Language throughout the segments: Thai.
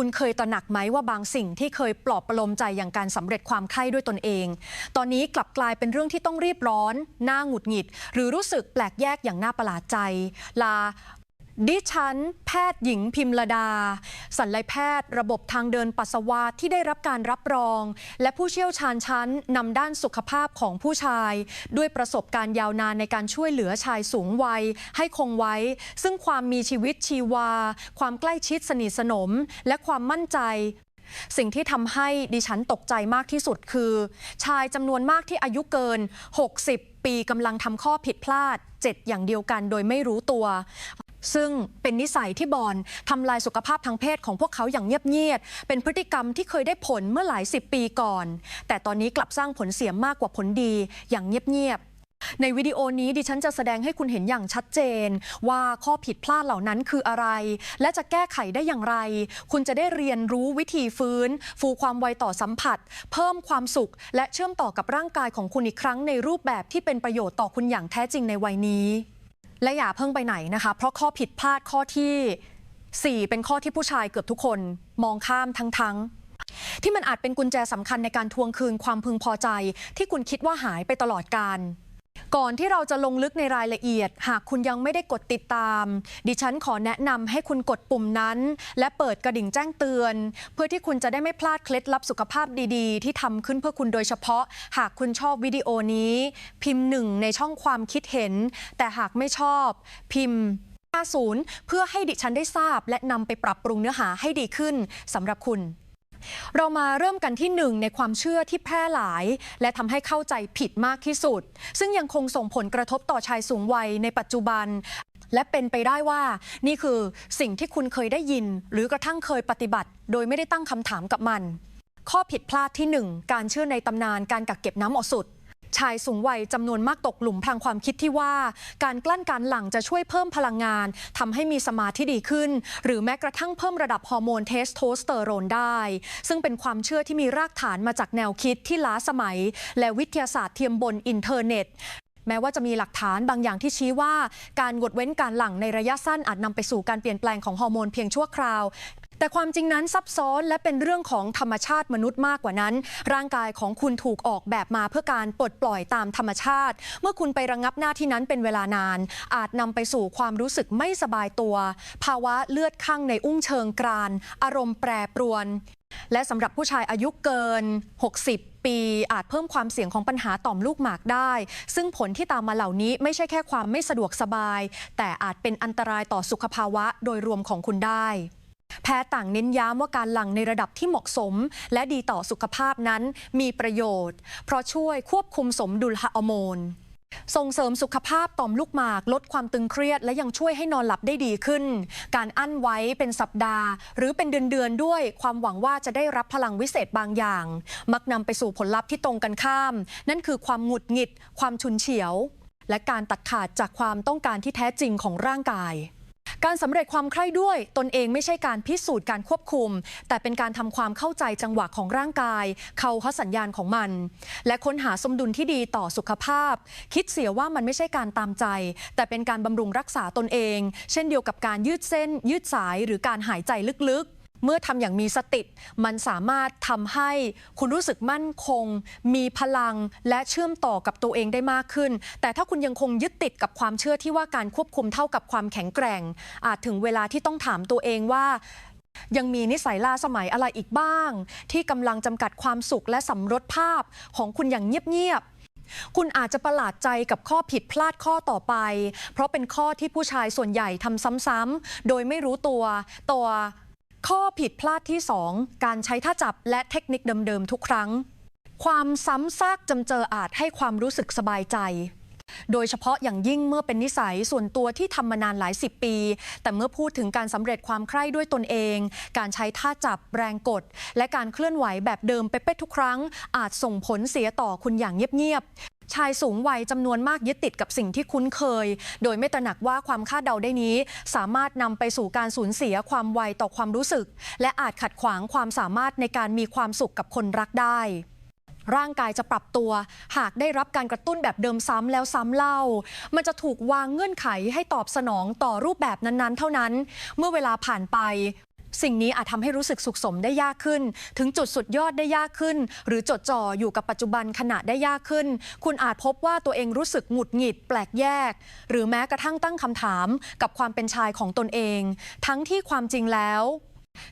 คุณเคยตระหนักไหมว่าบางสิ่งที่เคยปลอบประโลมใจอย่างการสำเร็จความใคร่ด้วยตนเอง ตอนนี้กลับกลายเป็นเรื่องที่ต้องรีบร้อน หน้าหงุดหงิด หรือรู้สึกแปลกแยกอย่างน่าประหลาดใจ ลา ดิฉัน แพทย์หญิงพิมลดา สัลยแพทย์ระบบทางเดินปัสสาวะที่ได้รับการรับรอง และผู้เชี่ยวชาญชั้นนำด้านสุขภาพของผู้ชาย ด้วยประสบการณ์ยาวนานในการช่วยเหลือชายสูงวัย ให้คงไว้ ซึ่งความมีชีวิตชีวา ความใกล้ชิดสนิทสนม และความมั่นใจสิ่งที่ทำให้ดิฉันตกใจมากที่สุดคือ ชายจำนวนมากที่อายุเกิน 60 ปีกำลังทำข้อผิดพลาด 7 อย่างเดียวกันโดยไม่รู้ตัว ซึ่งเป็นนิสัยที่บอนทำลายสุขภาพทางเพศของพวกเขาอย่างเงียบๆ เป็นพฤติกรรมที่เคยได้ผลเมื่อหลายสิบปีก่อน แต่ตอนนี้กลับสร้างผลเสียมากกว่าผลดีอย่างเงียบๆ ในวิดีโอนี้ดิฉันจะแสดงให้คุณเห็นอย่างชัดเจน ว่าข้อผิดพลาดเหล่านั้นคืออะไร และจะแก้ไขได้อย่างไร คุณจะได้เรียนรู้วิธีฟื้น ฟูความไวต่อสัมผัส เพิ่มความสุข และเชื่อมต่อกับร่างกายของคุณอีกครั้งในรูปแบบที่เป็นประโยชน์ต่อคุณอย่างแท้จริงในวัยนี้ และอย่าเพิ่งไปไหนนะคะ เพราะข้อผิดพลาดข้อที่ 4 เป็นข้อที่ผู้ชายเกือบทุกคนมองข้ามทั้งทั้งที่มันอาจเป็นกุญแจสำคัญในการทวงคืนความพึงพอใจ ที่คุณคิดว่าหายไปตลอดการ ก่อนที่เราจะลงลึกในรายละเอียด หากคุณยังไม่ได้กดติดตาม ดิฉันขอแนะนำให้คุณกดปุ่มนั้น และเปิดกระดิ่งแจ้งเตือน เพื่อที่คุณจะได้ไม่พลาดเคล็ดลับสุขภาพดีๆ ที่ทำขึ้นเพื่อคุณโดยเฉพาะ หากคุณชอบวิดีโอนี้ พิมพ์หนึ่งในช่องความคิดเห็น แต่หากไม่ชอบ พิมพ์50เพื่อให้ดิฉันได้ทราบ และนำไปปรับปรุงเนื้อหาให้ดีขึ้นสำหรับคุณ เรามาเริ่มกันที่หนึ่งในความเชื่อที่แพร่หลาย และทำให้เข้าใจผิดมากที่สุด ซึ่งยังคงส่งผลกระทบต่อชายสูงวัยในปัจจุบัน และเป็นไปได้ว่า นี่คือสิ่งที่คุณเคยได้ยิน หรือกระทั่งเคยปฏิบัติ โดยไม่ได้ตั้งคำถามกับมัน ข้อผิดพลาดที่ 1 การเชื่อในตำนานการกักเก็บน้ำออสุด ชายสูงวัยจำนวนมากตกหลุมพรางความคิดที่ว่า การกลั้นการหลั่งจะช่วยเพิ่มพลังงานทำให้มีสมาธิดีขึ้น หรือแม้กระทั่งเพิ่มระดับฮอร์โมนเทสโทสเตอโรนได้ ซึ่งเป็นความเชื่อที่มีรากฐานมาจากแนวคิดที่ล้าสมัย และวิทยาศาสตร์เทียมบนอินเทอร์เน็ตแม้ว่าจะมีหลักฐานบางอย่างที่ชี้ว่า การงดเว้นการหลั่งในระยะสั้นอาจนำไปสู่การเปลี่ยนแปลงของฮอร์โมนเพียงชั่วคราว แต่ความจริงนั้นซับซ้อนและเป็นเรื่องของธรรมชาติมนุษย์มากกว่านั้น ร่างกายของคุณถูกออกแบบมาเพื่อการปลดปล่อยตามธรรมชาติ เมื่อคุณไประงับหน้าที่นั้นเป็นเวลานาน อาจนำไปสู่ความรู้สึกไม่สบายตัว ภาวะเลือดข้างในอุ้งเชิงกราน อารมณ์แปรปรวน และสำหรับผู้ชายอายุเกิน 60ปีอาจเพิ่มความเสี่ยงของปัญหาต่อมลูกหมากได้ ซึ่งผลที่ตามมาเหล่านี้ไม่ใช่แค่ความไม่สะดวกสบาย แต่อาจเป็นอันตรายต่อสุขภาวะโดยรวมของคุณได้ แพทย์ต่างเน้นย้ำว่าการหลั่งในระดับที่เหมาะสม และดีต่อสุขภาพนั้นมีประโยชน์ เพราะช่วยควบคุมสมดุลฮอร์โมน ส่งเสริมสุขภาพต่อมลูกหมาก ลดความตึงเครียด และยังช่วยให้นอนหลับได้ดีขึ้น การอั้นไว้เป็นสัปดาห์ หรือเป็นเดือนๆด้วย ความหวังว่าจะได้รับพลังวิเศษบางอย่าง มักนำไปสู่ผลลัพธ์ที่ตรงกันข้าม นั่นคือความหงุดหงิด ความฉุนเฉียว และการตัดขาดจากความต้องการที่แท้จริงของร่างกาย การสำเร็จความใคร่ด้วย ตนเองไม่ใช่การพิสูจน์การควบคุม แต่เป็นการทำความเข้าใจจังหวะของร่างกาย เขาเขาสัญญาณของมัน และค้นหาสมดุลที่ดีต่อสุขภาพ คิดเสียว่ามันไม่ใช่การตามใจ แต่เป็นการบำรุงรักษาตนเอง เช่นเดียวกับการยืดเส้น ยืดสายหรือการหายใจลึกๆ เมื่อทำอย่างมีสติ มันสามารถทำให้คุณรู้สึกมั่นคง มีพลังและเชื่อมต่อกับตัวเองได้มากขึ้น แต่ถ้าคุณยังคงยึดติดกับความเชื่อที่ว่าการควบคุมเท่ากับความแข็งแกร่ง อาจถึงเวลาที่ต้องถามตัวเองว่ายังมีนิสัยล่าสมัยอะไรอีกบ้าง ที่กำลังจำกัดความสุขและสำรสภาพของคุณอย่างเงียบๆคุณอาจจะประหลาดใจกับข้อผิดพลาดข้อต่อไป เพราะเป็นข้อที่ผู้ชายส่วนใหญ่ทำซ้ำๆโดยไม่รู้ตัวตัว ข้อผิดพลาดที่ 2 การใช้ท่าจับและเทคนิคเดิมๆทุกครั้ง ความซ้ำซากจำเจออาจให้ความรู้สึกสบายใจ โดยเฉพาะอย่างยิ่งเมื่อเป็นนิสัยส่วนตัวที่ทำมานานหลายสิบปี แต่เมื่อพูดถึงการสำเร็จความใคร่ด้วยตนเอง การใช้ท่าจับแรงกด และการเคลื่อนไหวแบบเดิมเป๊ะๆทุกครั้ง อาจส่งผลเสียต่อคุณอย่างเงียบๆ ชายสูงวัยจำนวนมากยึดติดกับสิ่งที่คุ้นเคย โดยไม่ตระหนักว่าความคาดเดาได้นี้ สามารถนำไปสู่การสูญเสียความไวต่อความรู้สึก และอาจขัดขวางความสามารถในการมีความสุขกับคนรักได้ ร่างกายจะปรับตัว หากได้รับการกระตุ้นแบบเดิมซ้ำแล้วซ้ำเล่า มันจะถูกวางเงื่อนไขให้ตอบสนองต่อรูปแบบนั้นๆ เท่านั้น เมื่อเวลาผ่านไป สิ่งนี้อาจทำให้รู้สึกสุขสมได้ยากขึ้น ถึงจุดสุดยอดได้ยากขึ้น หรือจดจ่ออยู่กับปัจจุบันขณะได้ยากขึ้น คุณอาจพบว่าตัวเองรู้สึกหงุดหงิด แปลกแยก หรือแม้กระทั่งตั้งคำถาม กับความเป็นชายของตนเอง ทั้งที่ความจริงแล้ว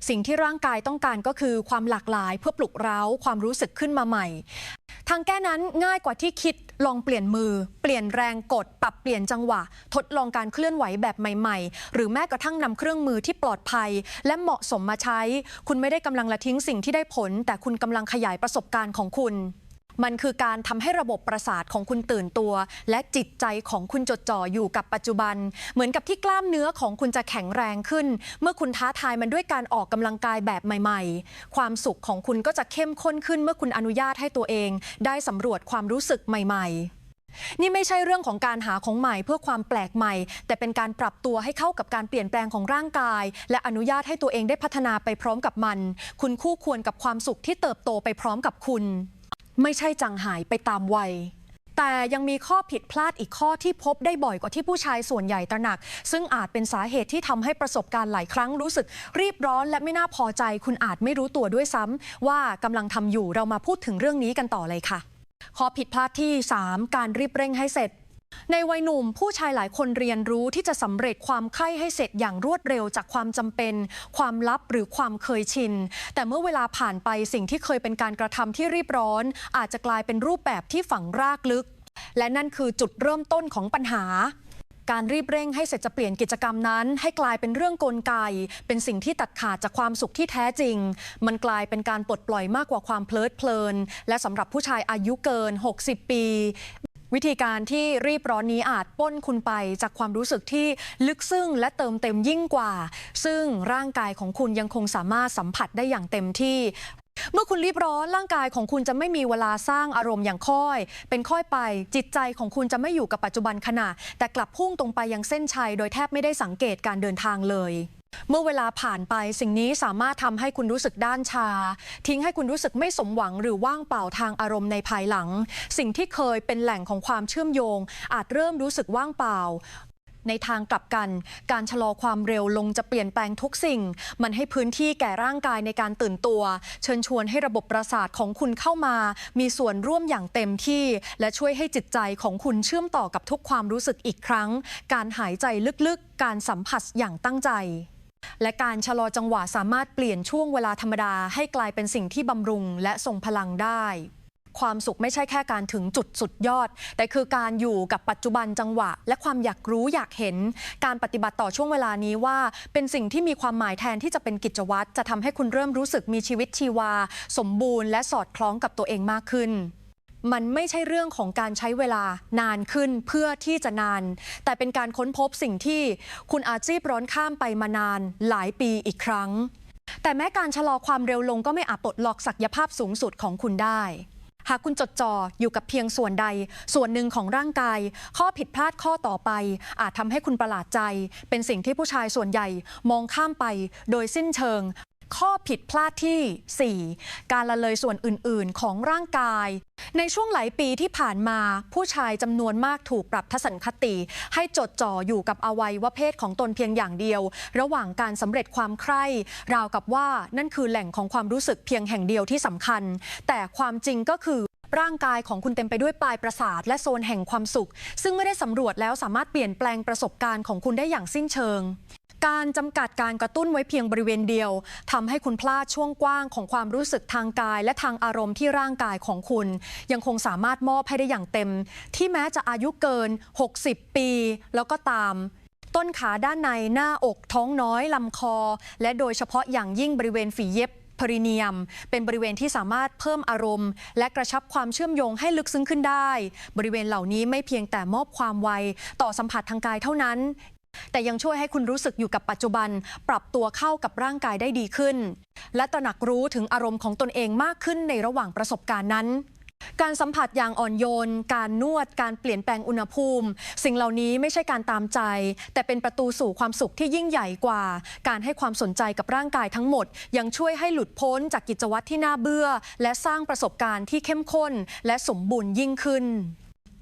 สิ่งที่ร่างกายต้องการก็คือความหลากหลายเพื่อปลุกเร้าความรู้สึกขึ้นมาใหม่ ทางแก้นั้นง่ายกว่าที่คิดลองเปลี่ยนมือ เปลี่ยนแรงกด ปรับเปลี่ยนจังหวะ ทดลองการเคลื่อนไหวแบบใหม่ ๆ หรือแม้กระทั่งนำเครื่องมือที่ปลอดภัย และเหมาะสมมาใช้ คุณไม่ได้กำลังละทิ้งสิ่งที่ได้ผล แต่คุณกำลังขยายประสบการณ์ของคุณ มันคือการทำให้ระบบประสาทของคุณตื่นตัว และจิตใจของคุณจดจ่ออยู่กับปัจจุบัน เหมือนกับที่กล้ามเนื้อของคุณจะแข็งแรงขึ้น เมื่อคุณท้าทายมันด้วยการออกกำลังกายแบบใหม่ ๆ ความสุขของคุณก็จะเข้มข้นขึ้นเมื่อคุณอนุญาตให้ตัวเอง ได้สำรวจความรู้สึกใหม่ ๆนี่ไม่ใช่เรื่องของการหาของใหม่เพื่อความแปลกใหม่ แต่เป็นการปรับตัวให้เข้ากับการเปลี่ยนแปลงของร่างกาย และอนุญาตให้ตัวเองได้พัฒนาไปพร้อมกับมัน คุณคู่ควรกับความสุขที่เติบโตไปพร้อมกับคุณ ไม่ใช่จางหายไปตามวัย แต่ยังมีข้อผิดพลาดอีกข้อที่พบได้บ่อยกว่าที่ผู้ชายส่วนใหญ่ตระหนัก ซึ่งอาจเป็นสาเหตุที่ทำให้ประสบการณ์หลายครั้งรู้สึก รีบร้อนและไม่น่าพอใจ คุณอาจไม่รู้ตัวด้วยซ้ำว่ากำลังทำอยู่เรามาพูดถึงเรื่องนี้กันต่อเลยค่ะข้อผิดพลาดที่ 3 การรีบเร่งให้เสร็จ ในวัยหนุ่มผู้ชายหลายคนเรียนรู้ที่จะสำเร็จความใคร่ให้เสร็จอย่างรวดเร็วจากความจำเป็น ความลับหรือความเคยชิน แต่เมื่อเวลาผ่านไปสิ่งที่เคยเป็นการกระทำที่รีบร้อน อาจจะกลายเป็นรูปแบบที่ฝังรากลึก และนั่นคือจุดเริ่มต้นของปัญหา การรีบเร่งให้เสร็จจะเปลี่ยนกิจกรรมนั้น ให้กลายเป็นเรื่องกลไก เป็นสิ่งที่ตัดขาดจากความสุขที่แท้จริง มันกลายเป็นการปลดปล่อยมากกว่าความเพลิดเพลิน และสำหรับผู้ชายอายุเกิน 60 ปี วิธีการที่รีบร้อนนี้อาจปล้นคุณไปจากความรู้สึกที่ลึกซึ้งและเติมเต็มยิ่งกว่า ซึ่งร่างกายของคุณยังคงสามารถสัมผัสได้อย่างเต็มที่เมื่อคุณรีบร้อนร่างกายของคุณจะไม่มีเวลาสร้างอารมณ์อย่างค่อย เป็นค่อยไป จิตใจของคุณจะไม่อยู่กับปัจจุบันขณะ แต่กลับพุ่งตรงไปยังเส้นชัย โดยแทบไม่ได้สังเกตการเดินทางเลย เมื่อเวลาผ่านไปสิ่งนี้สามารถทำให้คุณรู้สึกด้านชา ทิ้งให้คุณรู้สึกไม่สมหวังหรือว่างเปล่าทางอารมณ์ในภายหลัง สิ่งที่เคยเป็นแหล่งของความเชื่อมโยง อาจเริ่มรู้สึกว่างเปล่าในทางกลับกัน การชะลอความเร็วลงจะเปลี่ยนแปลงทุกสิ่ง มันให้พื้นที่แก่ร่างกายในการตื่นตัว เชิญชวนให้ระบบประสาทของคุณเข้ามา มีส่วนร่วมอย่างเต็มที่ และช่วยให้จิตใจของคุณเชื่อมต่อกับทุกความรู้สึกอีกครั้ง การหายใจลึกๆ การสัมผัสอย่างตั้งใจ และการชะลอจังหวะสามารถเปลี่ยนช่วงเวลาธรรมดาให้กลายเป็นสิ่งที่บำรุงและทรงพลังได้ ความสุขไม่ใช่แค่การถึงจุดสุดยอด แต่คือการอยู่กับปัจจุบันจังหวะ และความอยากรู้อยากเห็น การปฏิบัติต่อช่วงเวลานี้ว่า เป็นสิ่งที่มีความหมายแทนที่จะเป็นกิจวัตรจะทำให้คุณเริ่มรู้สึกมีชีวิตชีวา สมบูรณ์และสอดคล้องกับตัวเองมากขึ้น มันไม่ใช่เรื่องของการใช้เวลานานขึ้นเพื่อที่จะนาน แต่เป็นการค้นพบสิ่งที่คุณอาจีบร้อนข้ามไปมานานหลายปีอีกครั้ง แต่แม้การชะลอความเร็วลงก็ไม่อาจปลดล็อกศักยภาพสูงสุดของคุณได้หากคุณจดจ่ออยู่กับเพียงส่วนใด ส่วนหนึ่งของร่างกาย ข้อผิดพลาดข้อต่อไป อาจทำให้คุณประหลาดใจ เป็นสิ่งที่ผู้ชายส่วนใหญ่มองข้ามไป โดยสิ้นเชิง ข้อผิดพลาดที่ 4 การละเลยส่วนอื่น ๆ ของร่างกาย ในช่วงหลายปีที่ผ่านมา ผู้ชายจำนวนมากถูกปรับทัศนคติ ให้จดจ่ออยู่กับอวัยวะเพศของตนเพียงอย่างเดียว ระหว่างการสำเร็จความใคร่ราวกับว่านั่นคือแหล่งของความรู้สึกเพียงแห่งเดียวที่สำคัญ แต่ความจริงก็คือร่างกายของคุณเต็มไปด้วยปลายประสาท และโซนแห่งความสุข ซึ่งไม่ได้สำรวจแล้วสามารถเปลี่ยนแปลงประสบการณ์ของคุณได้อย่างสิ้นเชิง การจำกัดการกระตุ้นไว้เพียงบริเวณเดียวทำให้คุณพลาดช่วงกว้างของความรู้สึกทางกาย และทางอารมณ์ที่ร่างกายของคุณ ยังคงสามารถมอบให้ได้อย่างเต็ม ที่แม้จะอายุเกิน 60 ปี แล้วก็ตาม ต้นขาด้านในหน้าอกท้องน้อยลำคอ และโดยเฉพาะอย่างยิ่งบริเวณฝีเย็บพริเนียม เป็นบริเวณที่สามารถเพิ่มอารมณ์ และกระชับความเชื่อมโยงให้ลึกซึ้งขึ้นได้ บริเวณเหล่านี้ไม่เพียงแต่มอบความไว ต่อสัมผัสทางกายเท่านั้น แต่ยังช่วยให้คุณรู้สึกอยู่กับปัจจุบัน ปรับตัวเข้ากับร่างกายได้ดีขึ้น และตระหนักรู้ถึงอารมณ์ของตนเองมากขึ้นในระหว่างประสบการณ์นั้นการสัมผัสอย่างอ่อนโยน การนวด การเปลี่ยนแปลงอุณหภูมิ สิ่งเหล่านี้ไม่ใช่การตามใจ แต่เป็นประตูสู่ความสุขที่ยิ่งใหญ่กว่า การให้ความสนใจกับร่างกายทั้งหมด ยังช่วยให้หลุดพ้นจากกิจวัตรที่น่าเบื่อ และสร้างประสบการณ์ที่เข้มข้น และสมบูรณ์ยิ่งขึ้น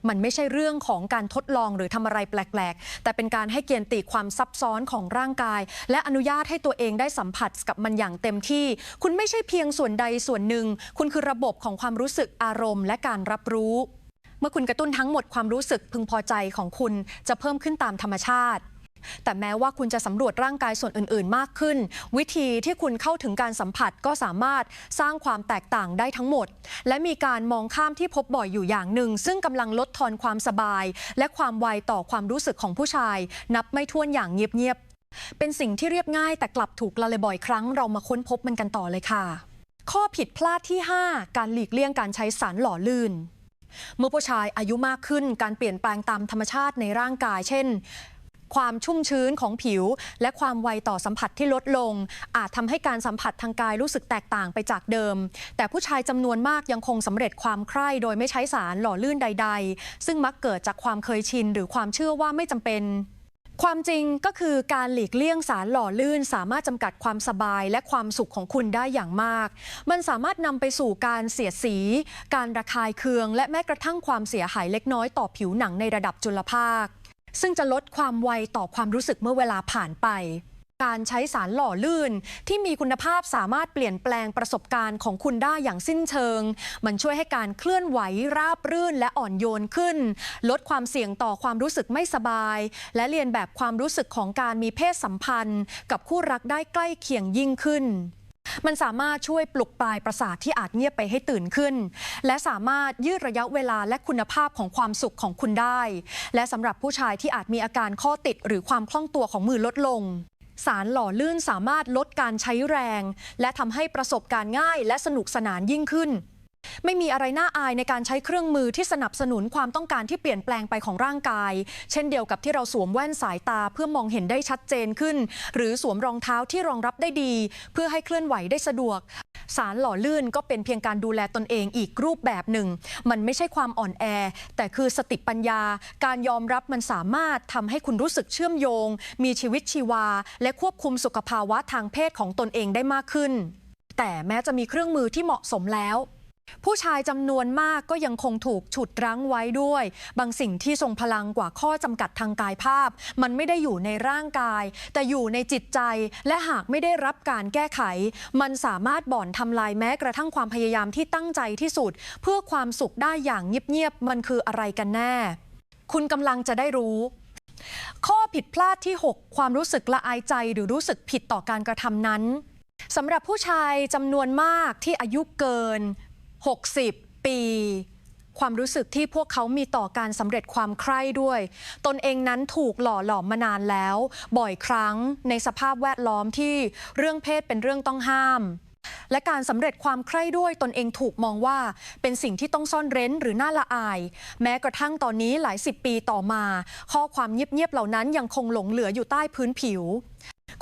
มันไม่ใช่เรื่องของการทดลองหรือทำอะไรแปลก ๆ แต่เป็นการให้เกียรติความซับซ้อนของร่างกาย และอนุญาตให้ตัวเองได้สัมผัสกับมันอย่างเต็มที่ คุณไม่ใช่เพียงส่วนใดส่วนหนึ่ง คุณคือระบบของความรู้สึกอารมณ์ และการรับรู้ เมื่อคุณกระตุ้นทั้งหมดความรู้สึกพึงพอใจของคุณจะเพิ่มขึ้นตามธรรมชาติ แต่แม้ว่าคุณจะสำรวจร่างกายส่วนอื่น ๆ มากขึ้น วิธีที่คุณเข้าถึงการสัมผัสก็สามารถสร้างความแตกต่างได้ทั้งหมด และมีการมองข้ามที่พบบ่อยอยู่อย่างหนึ่ง ซึ่งกำลังลดทอนความสบาย และความไวต่อความรู้สึกของผู้ชาย นับไม่ถ้วนอย่างเงียบ ๆ เป็นสิ่งที่เรียบง่ายแต่กลับถูกละเลยบ่อยครั้งเรามาค้นพบมันกันต่อเลยค่ะ ข้อผิดพลาดที่ 5 การหลีกเลี่ยงการใช้สารหล่อลื่นเมื่อผู้ชายอายุมากขึ้นการเปลี่ยนแปลงตามธรรมชาติในร่างกาย เช่น ความชุ่มชื้นของผิว และความไวต่อสัมผัสที่ลดลง อาจทำให้การสัมผัสทางกายรู้สึกแตกต่างไปจากเดิม แต่ผู้ชายจำนวนมากยังคงสำเร็จความใคร่โดยไม่ใช้สารหล่อลื่นใด ๆ ซึ่งมักเกิดจากความเคยชิน หรือความเชื่อว่าไม่จำเป็นความจริงก็คือการหลีกเลี่ยงสารหล่อลื่น สามารถจำกัดความสบายและความสุขของคุณได้อย่างมาก มันสามารถนำไปสู่การเสียดสี การระคายเคือง และแม้กระทั่งความเสียหายเล็กน้อยต่อผิวหนังในระดับจุลภาค ซึ่งจะลดความไวต่อความรู้สึกเมื่อเวลาผ่านไป การใช้สารหล่อลื่น ที่มีคุณภาพสามารถเปลี่ยนแปลงประสบการณ์ของคุณได้อย่างสิ้นเชิง มันช่วยให้การเคลื่อนไหวราบรื่นและอ่อนโยนขึ้น ลดความเสี่ยงต่อความรู้สึกไม่สบาย และเรียนแบบความรู้สึกของการมีเพศสัมพันธ์ กับคู่รักได้ใกล้เคียงยิ่งขึ้น มันสามารถช่วยปลุกปลายประสาทที่อาจเงียบไปให้ตื่นขึ้น และสามารถยืดระยะเวลาและคุณภาพของความสุขของคุณได้ และสำหรับผู้ชายที่อาจมีอาการข้อติดหรือความคล่องตัวของมือลดลงสารหล่อลื่นสามารถลดการใช้แรง และทำให้ประสบการณ์ง่ายและสนุกสนานยิ่งขึ้น ไม่มีอะไรน่าอายในการใช้เครื่องมือที่สนับสนุนความต้องการที่เปลี่ยนแปลงไปของร่างกาย เช่นเดียวกับที่เราสวมแว่นสายตาเพื่อมองเห็นได้ชัดเจนขึ้น หรือสวมรองเท้าที่รองรับได้ดี เพื่อให้เคลื่อนไหวได้สะดวก สารหล่อลื่นก็เป็นเพียงการดูแลตนเองอีกรูปแบบหนึ่ง มันไม่ใช่ความอ่อนแอ แต่คือสติปัญญา การยอมรับมันสามารถทำให้คุณรู้สึกเชื่อมโยง มีชีวิตชีวา และควบคุมสุขภาวะทางเพศของตนเองได้มากขึ้น แต่แม้จะมีเครื่องมือที่เหมาะสมแล้ว ผู้ชายจำนวนมากก็ยังคงถูกฉุดรั้งไว้ด้วย บางสิ่งที่ทรงพลังกว่าข้อจำกัดทางกายภาพ มันไม่ได้อยู่ในร่างกาย แต่อยู่ในจิตใจ และหากไม่ได้รับการแก้ไข มันสามารถบ่อนทำลายแม้กระทั่งความพยายามที่ตั้งใจที่สุด เพื่อความสุขได้อย่างเงียบๆมันคืออะไรกันแน่ คุณกำลังจะได้รู้ข้อผิดพลาดที่ 6 ความรู้สึกละอายใจหรือรู้สึกผิดต่อการกระทำนั้นสำหรับผู้ชายจำนวนมากที่อายุเกิน 60 ปี ความรู้สึกที่พวกเขามีต่อการสำเร็จความใคร่ด้วย ตนเองนั้นถูกหล่อหลอมมานานแล้ว บ่อยครั้งในสภาพแวดล้อมที่เรื่องเพศเป็นเรื่องต้องห้ามและการสำเร็จความใคร่ด้วยตนเองถูกมองว่า เป็นสิ่งที่ต้องซ่อนเร้นหรือน่าละอาย แม้กระทั่งตอนนี้หลายสิบปีต่อมา ข้อความเงียบๆเหล่านั้นยังคงหลงเหลืออยู่ใต้พื้นผิว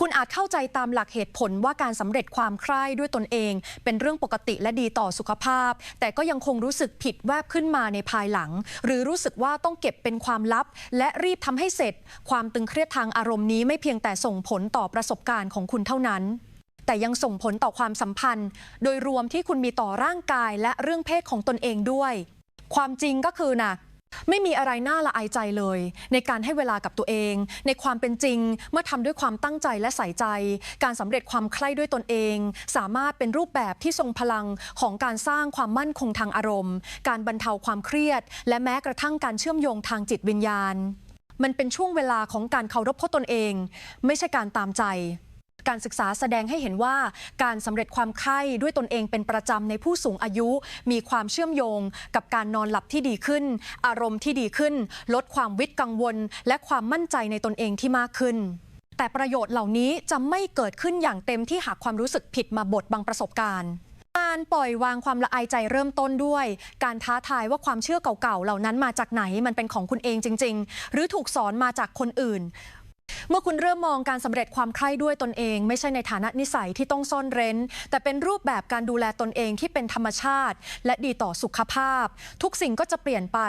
คุณอาจเข้าใจตามหลักเหตุผลว่าการสำเร็จความใคร่ด้วยตนเอง เป็นเรื่องปกติและดีต่อสุขภาพ แต่ก็ยังคงรู้สึกผิดแวบขึ้นมาในภายหลัง หรือรู้สึกว่าต้องเก็บเป็นความลับ และรีบทำให้เสร็จ ความตึงเครียดทางอารมณ์นี้ไม่เพียงแต่ส่งผลต่อประสบการณ์ของคุณเท่านั้นแต่ยังส่งผลต่อความสัมพันธ์ โดยรวมที่คุณมีต่อร่างกายและเรื่องเพศของตนเองด้วย ความจริงก็คือนะ ไม่มีอะไรน่าละอายใจเลย ในการให้เวลากับตัวเอง ในความเป็นจริง เมื่อทำด้วยความตั้งใจและใส่ใจ การสำเร็จความใคร่ด้วยตนเอง สามารถเป็นรูปแบบที่ทรงพลังของการสร้างความมั่นคงทางอารมณ์ การบรรเทาความเครียด และแม้กระทั่งการเชื่อมโยงทางจิตวิญญาณ มันเป็นช่วงเวลาของการเคารพพ่อตนเอง ไม่ใช่การตามใจ การศึกษาแสดงให้เห็นว่าการสำเร็จความไข้ด้วยตนเองเป็นประจำในผู้สูงอายุ มีความเชื่อมโยง กับการนอนหลับที่ดีขึ้น อารมณ์ที่ดีขึ้น ลดความวิตกังวล และความมั่นใจในตนเองที่มากขึ้นแต่ประโยชน์เหล่านี้จะไม่เกิดขึ้นอย่างเต็มที่หากความรู้สึกผิดมาบดบังประสบการณ์การปล่อยวางความละอายใจเริ่มต้นด้วย การท้าทายว่าความเชื่อเก่าๆ เหล่านั้นมาจากไหนมันเป็นของคุณเองจริง ๆ หรือถูกสอนมาจากคนอื่น เมื่อคุณเริ่มมองการสำเร็จความใคร่ด้วยตนเอง ไม่ใช่ในฐานะนิสัยที่ต้องซ่อนเร้น แต่เป็นรูปแบบการดูแลตนเองที่เป็นธรรมชาติ และดีต่อสุขภาพ ทุกสิ่งก็จะเปลี่ยนไป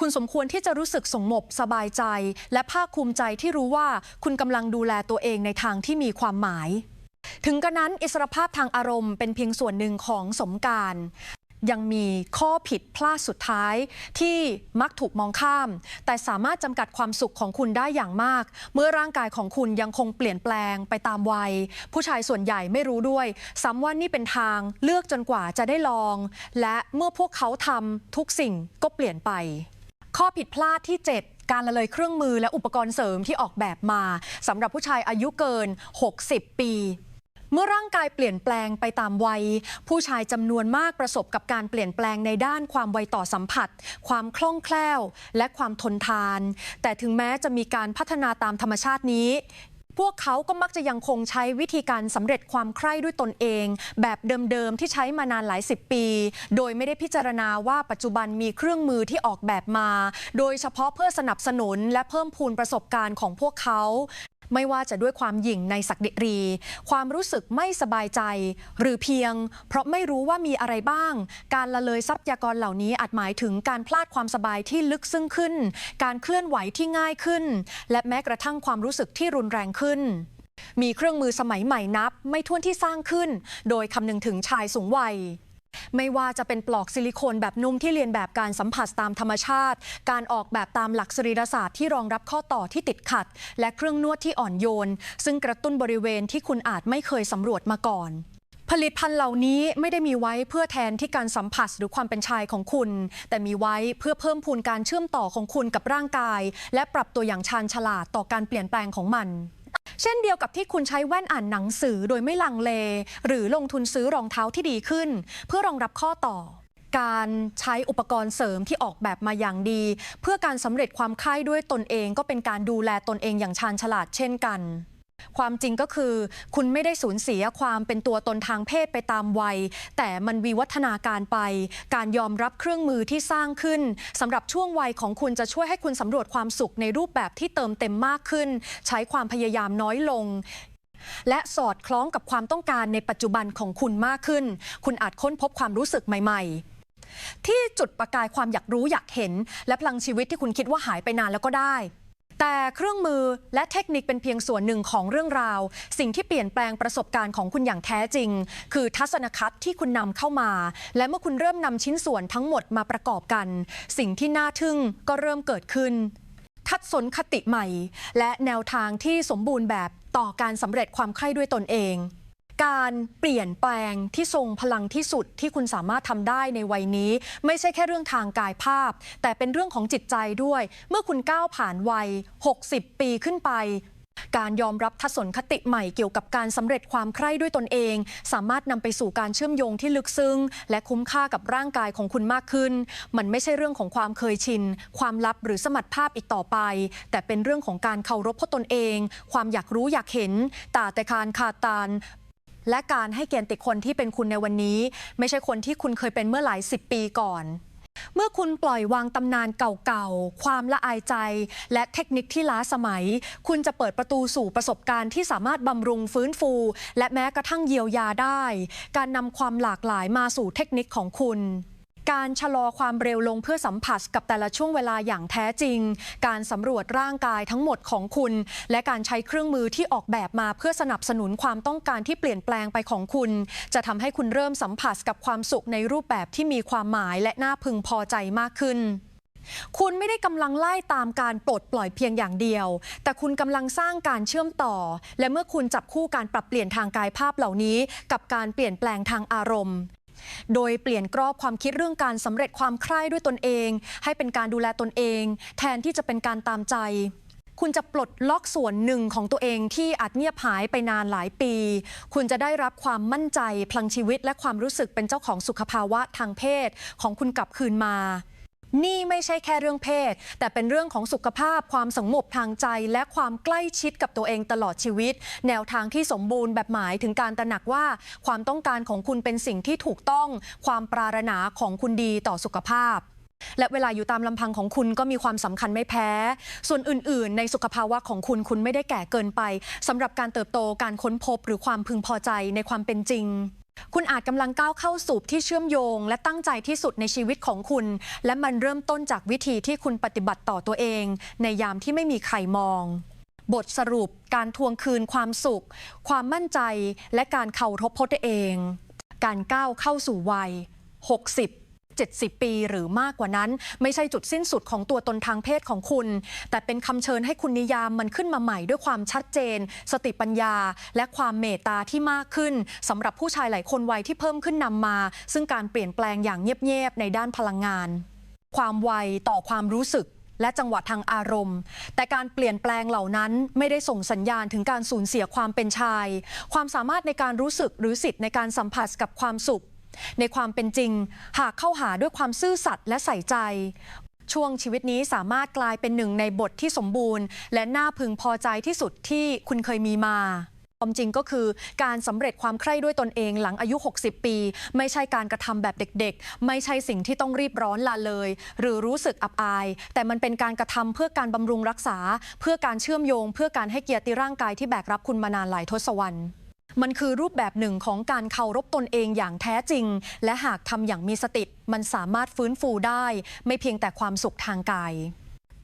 คุณสมควรที่จะรู้สึกสงบสบายใจ และภาคภูมิใจที่รู้ว่าคุณกำลังดูแลตัวเองในทางที่มีความหมาย ถึงกระนั้นอิสรภาพทางอารมณ์เป็นเพียงส่วนหนึ่งของสมการ ยังมีข้อผิดพลาดสุดท้ายที่มักถูกมองข้าม แต่สามารถจำกัดความสุขของคุณได้อย่างมาก เมื่อร่างกายของคุณยังคงเปลี่ยนแปลงไปตามวัย ผู้ชายส่วนใหญ่ไม่รู้ด้วยซ้ำว่านี่เป็นทางเลือกจนกว่าจะได้ลอง และเมื่อพวกเขาทำทุกสิ่งก็เปลี่ยนไป ข้อผิดพลาดที่ 7การละเลยเครื่องมือและอุปกรณ์เสริมที่ออกแบบมาสำหรับผู้ชายอายุเกิน 60 ปี เมื่อร่างกายเปลี่ยนแปลงไปตามวัย ผู้ชายจำนวนมากประสบกับการเปลี่ยนแปลงในด้านความไวต่อสัมผัส ความคล่องแคล่ว และความทนทาน แต่ถึงแม้จะมีการพัฒนาตามธรรมชาตินี้ พวกเขาก็มักจะยังคงใช้วิธีการสำเร็จความใคร่ด้วยตนเอง แบบเดิมๆที่ใช้มานานหลายสิบปี โดยไม่ได้พิจารณาว่าปัจจุบันมีเครื่องมือที่ออกแบบมา โดยเฉพาะเพื่อสนับสนุนและเพิ่มพูนประสบการณ์ของพวกเขา ไม่ว่าจะด้วยความหยิ่งในศักดิรี ความรู้สึกไม่สบายใจ หรือเพียง เพราะไม่รู้ว่ามีอะไรบ้าง การละเลยทรัพยากรเหล่านี้อาจหมายถึงการพลาดความสบายที่ลึกซึ้งขึ้น การเคลื่อนไหวที่ง่ายขึ้น และแม้กระทั่งความรู้สึกที่รุนแรงขึ้นมีเครื่องมือสมัยใหม่นับ ไม่ท้วนที่สร้างขึ้น โดยคำนึงถึงชายสูงวัย ไม่ว่าจะเป็นปลอกซิลิโคนแบบนุ่มที่เรียนแบบการสัมผัสตามธรรมชาติ การออกแบบตามหลักสรีรศาสตร์ที่รองรับข้อต่อที่ติดขัด และเครื่องนวดที่อ่อนโยน ซึ่งกระตุ้นบริเวณที่คุณอาจไม่เคยสำรวจมาก่อนผลิตภัณฑ์เหล่านี้ไม่ได้มีไว้เพื่อแทนที่การสัมผัสหรือความเป็นชายของคุณ แต่มีไว้เพื่อเพิ่มพูนการเชื่อมต่อของคุณกับร่างกาย และปรับตัวอย่างชาญฉลาดต่อการเปลี่ยนแปลงของมัน เช่นเดียวกับที่คุณใช้แว่นอ่านหนังสือโดยไม่ลังเล หรือลงทุนซื้อรองเท้าที่ดีขึ้น เพื่อรองรับข้อต่อการใช้อุปกรณ์เสริมที่ออกแบบมาอย่างดี เพื่อการสำเร็จความใคร่ด้วยตนเองก็เป็นการดูแลตนเองอย่างชาญฉลาดเช่นกัน ความจริงก็คือ คุณไม่ได้สูญเสียความเป็นตัวตนทางเพศไปตามวัย แต่มันวิวัฒนาการไป การยอมรับเครื่องมือที่สร้างขึ้นสำหรับช่วงวัยของคุณจะช่วยให้คุณสำรวจความสุขในรูปแบบที่เติมเต็มมากขึ้น ใช้ความพยายามน้อยลงและสอดคล้องกับความต้องการในปัจจุบันของคุณมากขึ้น คุณอาจค้นพบความรู้สึกใหม่ ๆ ที่จุดประกายความอยากรู้อยากเห็น และพลังชีวิตที่คุณคิดว่าหายไปนานแล้วก็ได้ แต่เครื่องมือและเทคนิคเป็นเพียงส่วนหนึ่งของเรื่องราว สิ่งที่เปลี่ยนแปลงประสบการณ์ของคุณอย่างแท้จริง คือทัศนคติที่คุณนำเข้ามา และเมื่อคุณเริ่มนำชิ้นส่วนทั้งหมดมาประกอบกัน สิ่งที่น่าทึ่งก็เริ่มเกิดขึ้น ทัศนคติใหม่ และแนวทางที่สมบูรณ์แบบต่อการสำเร็จความใคร่ด้วยตนเอง การเปลี่ยนแปลงที่ทรงพลังที่สุดที่คุณสามารถทำได้ในวัยนี้ ไม่ใช่แค่เรื่องทางกายภาพ แต่เป็นเรื่องของจิตใจด้วย เมื่อคุณก้าวผ่านวัย 60 ปีขึ้นไป การยอมรับทัศนคติใหม่เกี่ยวกับการสำเร็จความใคร่ด้วยตนเอง สามารถนำไปสู่การเชื่อมโยงที่ลึกซึ้ง และคุ้มค่ากับร่างกายของคุณมากขึ้น มันไม่ใช่เรื่องของความเคยชิน ความลับหรือสมรรถภาพอีกต่อไป แต่เป็นเรื่องของการเคารพพตนเอง ความอยากรู้อยากเห็นตาแต่คานขาตาน และการให้เกียรติคนที่เป็นคุณในวันนี้ ไม่ใช่คนที่คุณเคยเป็นเมื่อหลายสิบปีก่อน เมื่อคุณปล่อยวางตำนานเก่าๆ ความละอายใจ และเทคนิคที่ล้าสมัย คุณจะเปิดประตูสู่ประสบการณ์ที่สามารถบำรุงฟื้นฟู และแม้กระทั่งเยียวยาได้ การนำความหลากหลายมาสู่เทคนิคของคุณ การชะลอความเร็วลงเพื่อสัมผัสกับแต่ละช่วงเวลาอย่างแท้จริง การสำรวจร่างกายทั้งหมดของคุณ และการใช้เครื่องมือที่ออกแบบมาเพื่อสนับสนุนความต้องการที่เปลี่ยนแปลงไปของคุณ จะทำให้คุณเริ่มสัมผัสกับความสุขในรูปแบบที่มีความหมายและน่าพึงพอใจมากขึ้นคุณไม่ได้กำลังไล่ตามการปลดปล่อยเพียงอย่างเดียว แต่คุณกำลังสร้างการเชื่อมต่อ และเมื่อคุณจับคู่การปรับเปลี่ยนทางกายภาพเหล่านี้ กับการเปลี่ยนแปลงทางอารมณ์ โดยเปลี่ยนกรอบความคิดเรื่องการสำเร็จความใคร่ด้วยตนเอง ให้เป็นการดูแลตนเอง แทนที่จะเป็นการตามใจคุณจะปลดล็อกส่วนหนึ่งของตัวเองที่อาจเงียบหายไปนานหลายปี คุณจะได้รับความมั่นใจ พลังชีวิตและความรู้สึกเป็นเจ้าของสุขภาวะทางเพศของคุณกลับคืนมา นี่ไม่ใช่แค่เรื่องเพศ แต่เป็นเรื่องของสุขภาพความสงบทางใจ และความใกล้ชิดกับตัวเองตลอดชีวิต แนวทางที่สมบูรณ์แบบหมายถึงการตระหนักว่า ความต้องการของคุณเป็นสิ่งที่ถูกต้อง ความปรารถนาของคุณดีต่อสุขภาพและเวลาอยู่ตามลำพังของคุณก็มีความสำคัญไม่แพ้ ส่วนอื่น ๆ ในสุขภาวะของคุณคุณไม่ได้แก่เกินไปสำหรับการเติบโตการค้นพบหรือความพึงพอใจในความเป็นจริง คุณอาจกำลังก้าวเข้าสู่ที่เชื่อมโยง และตั้งใจที่สุดในชีวิตของคุณ และมันเริ่มต้นจากวิธีที่คุณปฏิบัติต่อตัวเอง ในยามที่ไม่มีใครมอง บทสรุป การทวงคืนความสุข ความมั่นใจ และการเคารพพตัวเอง การก้าวเข้าสู่วัย 60 70 ปีหรือมากกว่านั้น ไม่ใช่จุดสิ้นสุดของตัวตนทางเพศของคุณ แต่เป็นคำเชิญให้คุณนิยามมันขึ้นมาใหม่ด้วยความชัดเจน สติปัญญา และความเมตตาที่มากขึ้นสำหรับผู้ชายหลายคนวัยที่เพิ่มขึ้นนำมา ซึ่งการเปลี่ยนแปลงอย่างเงียบๆในด้านพลังงาน ความไวต่อความรู้สึกและจังหวะทางอารมณ์ แต่การเปลี่ยนแปลงเหล่านั้นไม่ได้ส่งสัญญาณถึงการสูญเสียความเป็นชาย ความสามารถในการรู้สึกหรือสิทธิ์ในการสัมผัสกับความสุข ในความเป็นจริง หากเข้าหาด้วยความซื่อสัตย์และใส่ใจ ช่วงชีวิตนี้สามารถกลายเป็นหนึ่งในบทที่สมบูรณ์ และน่าพึงพอใจที่สุดที่คุณเคยมีมาความจริงก็คือการสำเร็จความใคร่ด้วยตนเองหลังอายุ 60 ปี ไม่ใช่การกระทำแบบเด็กๆ ไม่ใช่สิ่งที่ต้องรีบร้อนละเลย หรือรู้สึกอับอาย แต่มันเป็นการกระทำเพื่อการบำรุงรักษา เพื่อการเชื่อมโยง เพื่อการให้เกียรติร่างกายที่แบกรับคุณมานานหลายทศวรรษ มันคือรูปแบบหนึ่งของการเคารพตนเองอย่างแท้จริง และหากทำอย่างมีสติ มันสามารถฟื้นฟูได้ ไม่เพียงแต่ความสุขทางกาย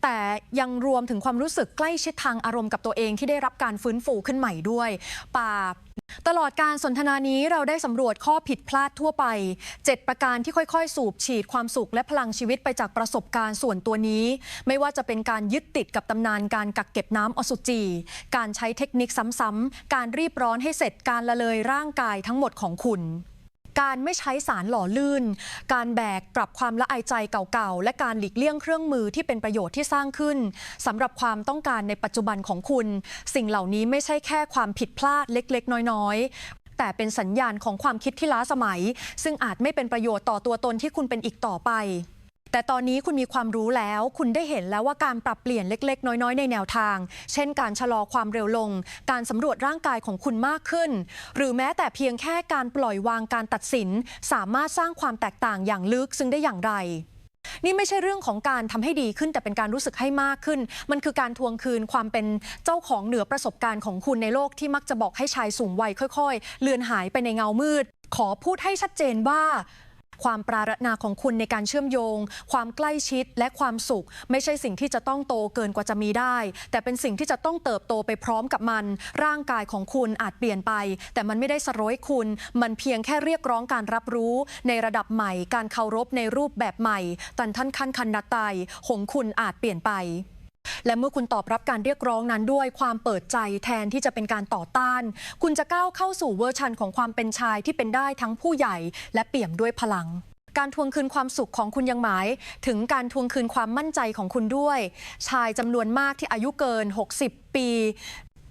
แต่ยังรวมถึงความรู้สึกใกล้ชิดทางอารมณ์กับตัวเองที่ได้รับการฟื้นฟูขึ้นใหม่ด้วยป่า ตลอดการสนทนานี้เราได้สำรวจข้อผิดพลาดทั่วไป 7 ประการที่ค่อยๆ สูบฉีดความสุขและพลังชีวิตไปจากประสบการณ์ส่วนตัวนี้ ไม่ว่าจะเป็นการยึดติดกับตำนานการกักเก็บน้ำอสุจิ การใช้เทคนิคซ้ำๆ การรีบร้อนให้เสร็จการละเลยร่างกายทั้งหมดของคุณ การไม่ใช้สารหล่อลื่น การแบกปรับความละอายใจเก่าๆ และการหลีกเลี่ยงเครื่องมือที่เป็นประโยชน์ที่สร้างขึ้นสำหรับความต้องการในปัจจุบันของคุณ สิ่งเหล่านี้ไม่ใช่แค่ความผิดพลาดเล็ก ๆ น้อยๆ แต่เป็นสัญญาณของความคิดที่ล้าสมัย ซึ่งอาจไม่เป็นประโยชน์ต่อตัวตนที่คุณเป็นอีกต่อไป แต่ตอนนี้คุณมีความรู้แล้ว คุณได้เห็นแล้วว่าการปรับเปลี่ยนเล็ก ๆ น้อย ๆ ในแนวทาง เช่น การชะลอความเร็วลง การสำรวจร่างกายของคุณมากขึ้น หรือแม้แต่เพียงแค่การปล่อยวางการตัดสิน สามารถสร้างความแตกต่างอย่างลึกซึ้งได้อย่างไรนี่ไม่ใช่เรื่องของการทำให้ดีขึ้นแต่เป็นการรู้สึกให้มากขึ้น มันคือการทวงคืนความเป็นเจ้าของเหนือประสบการณ์ของคุณในโลกที่มักจะบอกให้ชายสูงวัยค่อย ๆ เลือนหายไปในเงามืด ขอพูดให้ชัดเจนว่า ความปรารถนาของคุณในการเชื่อมโยง ความใกล้ชิดและความสุข ไม่ใช่สิ่งที่จะต้องโตเกินกว่าจะมีได้ แต่เป็นสิ่งที่จะต้องเติบโตไปพร้อมกับมัน ร่างกายของคุณอาจเปลี่ยนไป แต่มันไม่ได้สโรยคุณ มันเพียงแค่เรียกร้องการรับรู้ ในระดับใหม่ การเคารพในรูปแบบใหม่ตันท่านขั้นคันนัตไตของคุณอาจเปลี่ยนไป และเมื่อคุณตอบรับการเรียกร้องนั้นด้วยความเปิดใจแทนที่จะเป็นการต่อต้าน คุณจะก้าวเข้าสู่เวอร์ชันของความเป็นชายที่เป็นได้ทั้งผู้ใหญ่ และเปี่ยมด้วยพลังการทวงคืนความสุขของคุณยังหมาย ถึงการทวงคืนความมั่นใจของคุณด้วย ชายจำนวนมากที่อายุเกิน 60 ปี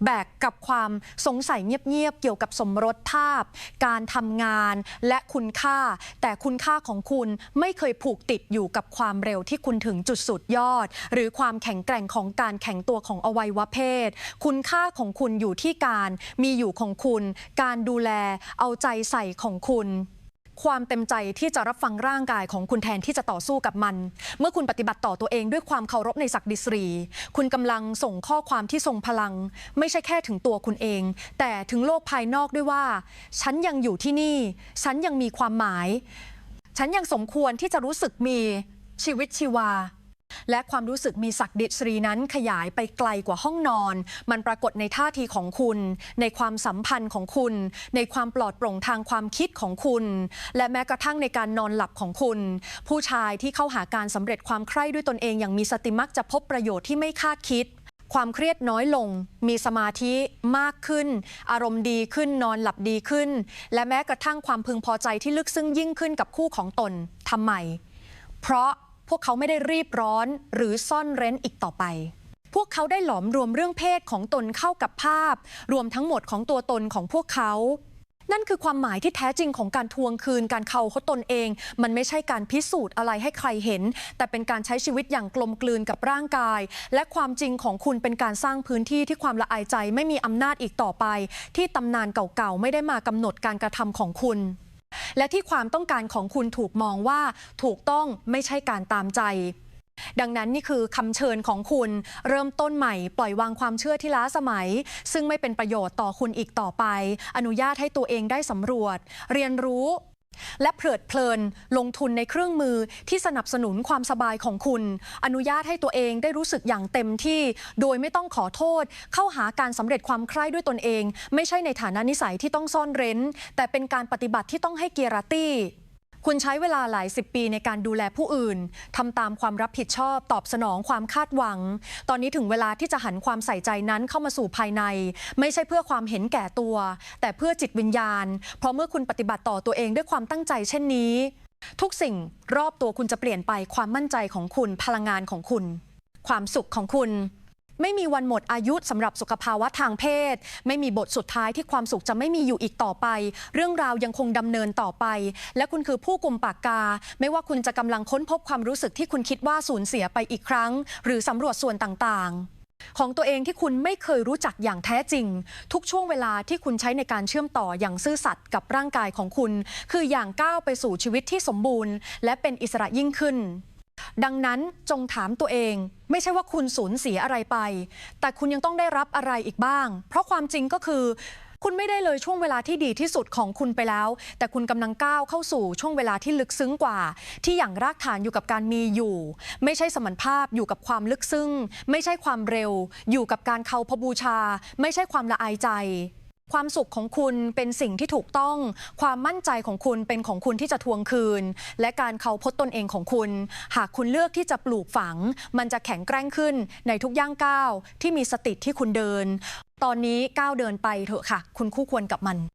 แบกกับความสงสัยเงียบๆ เกี่ยวกับสมรสทาบการทำงานและคุณค่า แต่คุณค่าของคุณไม่เคยผูกติดอยู่กับความเร็วที่คุณถึงจุดสุดยอด หรือความแข็งแกร่งของการแข็งตัวของอวัยวะเพศ คุณค่าของคุณอยู่ที่การมีอยู่ของคุณ การดูแลเอาใจใส่ของคุณ ความเต็มใจที่จะรับฟังร่างกายของคุณแทนที่จะต่อสู้กับมัน เมื่อคุณปฏิบัติต่อตัวเองด้วยความเคารพในศักดิศรี คุณกำลังส่งข้อความที่ทรงพลัง ไม่ใช่แค่ถึงตัวคุณเอง แต่ถึงโลกภายนอกด้วยว่า ฉันยังอยู่ที่นี่ ฉันยังมีความหมาย ฉันยังสมควรที่จะรู้สึกมีชีวิตชีวา และความรู้สึกมีศักดิสรีนั้นขยายไปไกลกว่าห้องนอน มันปรากฏในท่าทีของคุณ ในความสัมพันธ์ของคุณ ในความปลอดโปร่งทางความคิดของคุณ และแม้กระทั่งในการนอนหลับของคุณ ผู้ชายที่เข้าหาการสำเร็จความใคร่ด้วยตนเองอย่างมีสติมักจะพบประโยชน์ที่ไม่คาดคิดความเครียดน้อยลง มีสมาธิมากขึ้น อารมณ์ดีขึ้น นอนหลับดีขึ้น และแม้กระทั่งความพึงพอใจที่ลึกซึ้งยิ่งขึ้นกับคู่ของตน ทำไม เพราะ พวกเขาไม่ได้รีบร้อนหรือซ่อนเร้นอีกต่อไป พวกเขาได้หลอมรวมเรื่องเพศของตนเข้ากับภาพ รวมทั้งหมดของตัวตนของพวกเขา นั่นคือความหมายที่แท้จริงของการทวงคืนการเขาเขาตนเอง มันไม่ใช่การพิสูจน์อะไรให้ใครเห็น แต่เป็นการใช้ชีวิตอย่างกลมกลืนกับร่างกาย และความจริงของคุณเป็นการสร้างพื้นที่ที่ความละอายใจไม่มีอำนาจอีกต่อไป ที่ตำนานเก่าๆไม่ได้มากำหนดการกระทำของคุณ และที่ความต้องการของคุณถูกมองว่าถูกต้องไม่ใช่การตามใจ ดังนั้นนี่คือคำเชิญของคุณ เริ่มต้นใหม่ปล่อยวางความเชื่อที่ล้าสมัย ซึ่งไม่เป็นประโยชน์ต่อคุณอีกต่อไป อนุญาตให้ตัวเองได้สำรวจ เรียนรู้ และเพลิดเพลินลงทุนในเครื่องมือที่สนับสนุนความสบายของคุณ อนุญาตให้ตัวเองได้รู้สึกอย่างเต็มที่ โดยไม่ต้องขอโทษ เข้าหาการสำเร็จความใคร่ด้วยตนเอง ไม่ใช่ในฐานะนิสัยที่ต้องซ่อนเร้น แต่เป็นการปฏิบัติที่ต้องให้เกียรติ คุณใช้เวลาหลายสิบปีในการดูแลผู้อื่นทำตามความรับผิดชอบ ตอบสนองความคาดหวัง ตอนนี้ถึงเวลาที่จะหันความใส่ใจนั้นเข้ามาสู่ภายใน ไม่ใช่เพื่อความเห็นแก่ตัว แต่เพื่อจิตวิญญาณ เพราะเมื่อคุณปฏิบัติต่อตัวเองด้วยความตั้งใจเช่นนี้ ทุกสิ่งรอบตัวคุณจะเปลี่ยนไปความมั่นใจของคุณพลังงานของคุณ ความสุขของคุณ ไม่มีวันหมดอายุสำหรับสุขภาวะทางเพศ ไม่มีบทสุดท้ายที่ความสุขจะไม่มีอยู่อีกต่อไป เรื่องราวยังคงดำเนินต่อไป และคุณคือผู้กลุ่มปากกา ไม่ว่าคุณจะกำลังค้นพบความรู้สึกที่คุณคิดว่าสูญเสียไปอีกครั้ง หรือสำรวจส่วนต่างๆ ของตัวเองที่คุณไม่เคยรู้จักอย่างแท้จริง ทุกช่วงเวลาที่คุณใช้ในการเชื่อมต่ออย่างซื่อสัตย์กับร่างกายของคุณ คืออย่างก้าวไปสู่ชีวิตที่สมบูรณ์ และเป็นอิสระยิ่งขึ้น ดังนั้นจงถามตัวเอง ไม่ใช่ว่าคุณสูญเสียอะไรไป แต่คุณยังต้องได้รับอะไรอีกบ้าง เพราะความจริงก็คือ คุณไม่ได้เลยช่วงเวลาที่ดีที่สุดของคุณไปแล้ว แต่คุณกำลังก้าวเข้าสู่ช่วงเวลาที่ลึกซึ้งกว่า ที่อย่างรากฐานอยู่กับการมีอยู่ ไม่ใช่สมรรถภาพอยู่กับความลึกซึ้ง ไม่ใช่ความเร็ว อยู่กับการเคาพบูชา ไม่ใช่ความละอายใจ ความสุขของคุณเป็นสิ่งที่ถูกต้อง ความมั่นใจของคุณเป็นของคุณที่จะทวงคืน และการเคาพจตนเองของคุณ หากคุณเลือกที่จะปลูกฝัง มันจะแข็งแกร่งขึ้นในทุกย่างก้าวที่มีสติที่คุณเดิน ตอนนี้ก้าวเดินไปเถอะค่ะ คุณคู่ควรกับมัน